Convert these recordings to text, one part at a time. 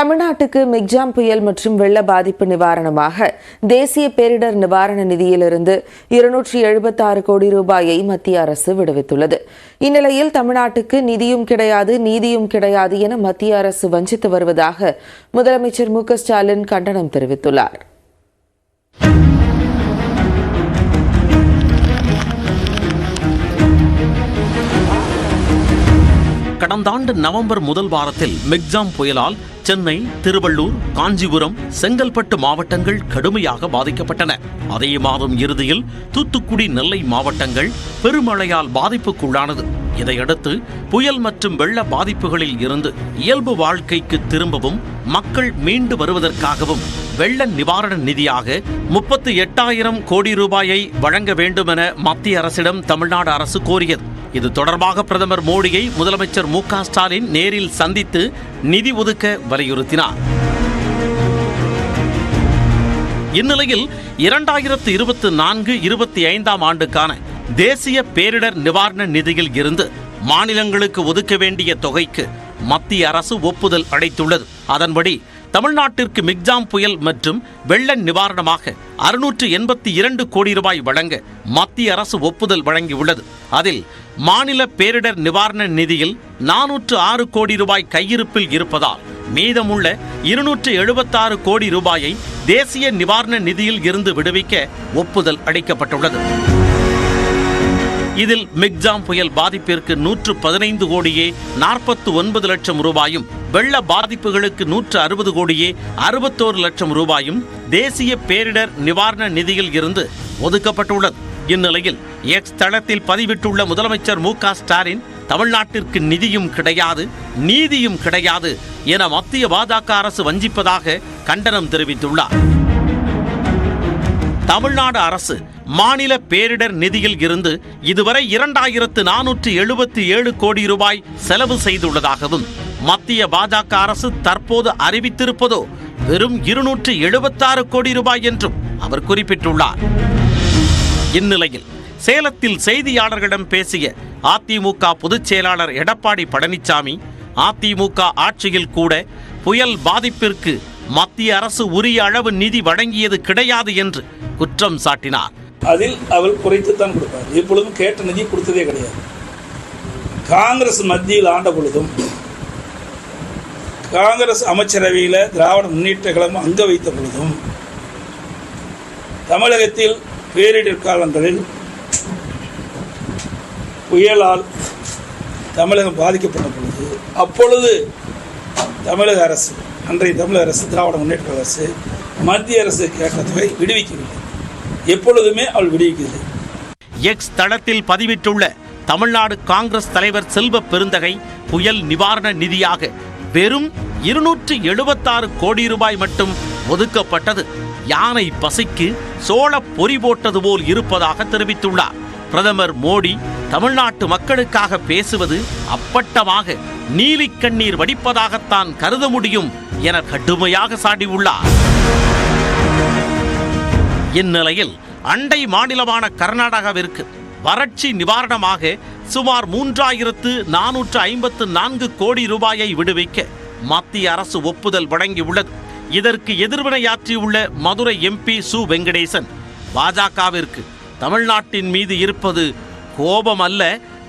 தமிழ்நாட்டுக்கு மிக்ஜாம் புயல் மற்றும் வெள்ள பாதிப்பு நிவாரணமாக தேசிய பேரிடர் நிவாரண நிதியிலிருந்து இருநூற்றி எழுபத்தாறு கோடி ரூபாயை மத்திய அரசு விடுவித்துள்ளது. இந்நிலையில் தமிழ்நாட்டுக்கு நிதியும் கிடையாது நீதியும் கிடையாது என மத்திய அரசு வஞ்சித்து வருவதாக முதலமைச்சர் மு ஸ்டாலின் கண்டனம் தெரிவித்துள்ளார். கடந்த ஆண்டு நவம்பர் முதல் வாரத்தில் மிக்ஜாம் புயலால் சென்னை திருவள்ளூர் காஞ்சிபுரம் செங்கல்பட்டு மாவட்டங்கள் கடுமையாக பாதிக்கப்பட்டன. அதே மாதம் இறுதியில் தூத்துக்குடி நெல்லை மாவட்டங்கள் பெருமழையால் பாதிப்புக்குள்ளானது. இதையடுத்து புயல் மற்றும் வெள்ள பாதிப்புகளில் இருந்து இயல்பு வாழ்க்கைக்கு திரும்பவும் மக்கள் மீண்டு வருவதற்காகவும் வெள்ள நிவாரண நிதியாக முப்பத்தி எட்டாயிரம் கோடி ரூபாயை வழங்க வேண்டும் என மத்திய அரசிடம் தமிழ்நாடு அரசு கோரியது. இது தொடர்பாக பிரதமர் மோடியை முதலமைச்சர் மு ஸ்டாலின் நேரில் சந்தித்து நிதி ஒதுக்க வலியுறுத்தினார். இந்நிலையில் இரண்டாயிரத்து இருபத்தி நான்கு இருபத்தி ஐந்தாம் ஆண்டுக்கான தேசிய பேரிடர் நிவாரண நிதியில் இருந்து மாநிலங்களுக்கு ஒதுக்க வேண்டிய தொகைக்கு மத்திய அரசு ஒப்புதல் அளித்துள்ளது. அதன்படி தமிழ்நாட்டிற்கு மிக்ஜாம் புயல் மற்றும் வெள்ள நிவாரணமாக அறுநூற்று எண்பத்தி இரண்டு கோடி ரூபாய் வழங்க மத்திய அரசு ஒப்புதல் வழங்கியுள்ளது. அதில் மாநில பேரிடர் நிவாரண நிதியில் நானூற்று ஆறு கோடி ரூபாய் கையிருப்பில் இருப்பதால் மீதமுள்ள இருநூற்று எழுபத்தாறு கோடி ரூபாயை தேசிய நிவாரண நிதியில் இருந்து விடுவிக்க ஒப்புதல் அளிக்கப்பட்டுள்ளது. இதில் மிக்ஜாம் புயல் பாதிப்பிற்கு நூற்று பதினைந்து கோடியே நாற்பத்து ஒன்பது லட்சம் ரூபாயும் வெள்ள பாதிப்புகளுக்கு நூற்று அறுபது கோடியே அறுபத்தோரு லட்சம் ரூபாயும் தேசிய பேரிடர் நிவாரண நிதியில் இருந்து ஒதுக்கப்பட்டுள்ளது. இந்நிலையில் எக்ஸ் தளத்தில் பதிவிட்டுள்ள முதலமைச்சர் மு க ஸ்டாலின் தமிழ்நாட்டிற்கு நிதியும் கிடையாது நீதியும் கிடையாது என மத்திய பாஜக அரசு வஞ்சிப்பதாக கண்டனம் தெரிவித்துள்ளார். தமிழ்நாடு அரசு மாநில பேரிடர் நிதியில் இருந்து இதுவரை இரண்டாயிரத்து நானூற்று எழுபத்தி ஏழு கோடி ரூபாய் செலவு செய்துள்ளதாகவும் மத்திய பாஜக அரசு தற்போது அறிவித்திருப்பதோ வெறும் இருநூற்று எழுபத்தாறு கோடி ரூபாய் என்றும் அவர் குறிப்பிட்டுள்ளார். இந்நிலையில் சேலத்தில் செய்தியாளர்களிடம் பேசிய அதிமுக பொதுச் செயலாளர் எடப்பாடி பழனிசாமி அதிமுக ஆட்சியில் கூட புயல் பாதிப்பிற்கு மத்திய அரசு உரிய அளவு நிதி வழங்கியது கிடையாது என்று குற்றம் சாட்டினார். அதில் அவர் குறைத்துத்தான் கொடுப்பார். எப்பொழுதும் கேட்ட நிதி கொடுத்ததே கிடையாது. காங்கிரஸ் மத்தியில் ஆண்ட பொழுதும் காங்கிரஸ் அமைச்சரவையில் திராவிட முன்னேற்ற கழகம் அங்க வைத்த பொழுதும் தமிழகத்தில் பேரிடர் காலங்களில் புயலால் தமிழகம் பாதிக்கப்பட்ட பொழுது அப்பொழுது தமிழக அரசு அன்றைய தமிழக அரசு திராவிட முன்னேற்ற அரசு மத்திய அரசு கேட்ட தொகை விடுவிக்கவில்லை. எப்பொழுதுமே அவள் விடுவிக்கவில்லை. எக்ஸ் தளத்தில் பதிவிட்டுள்ள தமிழ்நாடு காங்கிரஸ் தலைவர் செல்வ பெருந்தகை புயல் நிவாரண நிதியாக வெறும் இருநூற்று எழுபத்தாறு கோடி ரூபாய் மட்டும் ஒதுக்கப்பட்டது. யானை பசிக்கு சோழ பொறி போட்டது போல் இருப்பதாக தெரிவித்துள்ளார். பிரதமர் மோடி தமிழ்நாட்டு மக்களுக்காக பேசுவது அப்பட்டமாக நீலி கண்ணீர் வடிப்பதாகத்தான் கருத முடியும் என கடுமையாக சாடியுள்ளார். இந்நிலையில் அண்டை மாநிலமான கர்நாடகாவிற்கு வறட்சி நிவாரணமாக சுமார் மூன்றாயிரத்து நானூற்று ஐம்பத்து நான்கு கோடி ரூபாயை விடுவிக்க மத்திய அரசு ஒப்புதல் வழங்கியுள்ளது. இதற்கு எதிர்வினையாற்றியுள்ள மதுரை எம்பி சு வெங்கடேசன் பாஜகவிற்கு தமிழ்நாட்டின் மீது இருப்பது கோபம் அல்ல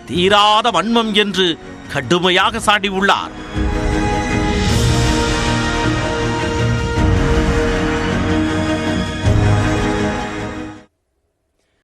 தீராத வன்மம் என்று கடுமையாக சாடியுள்ளார்.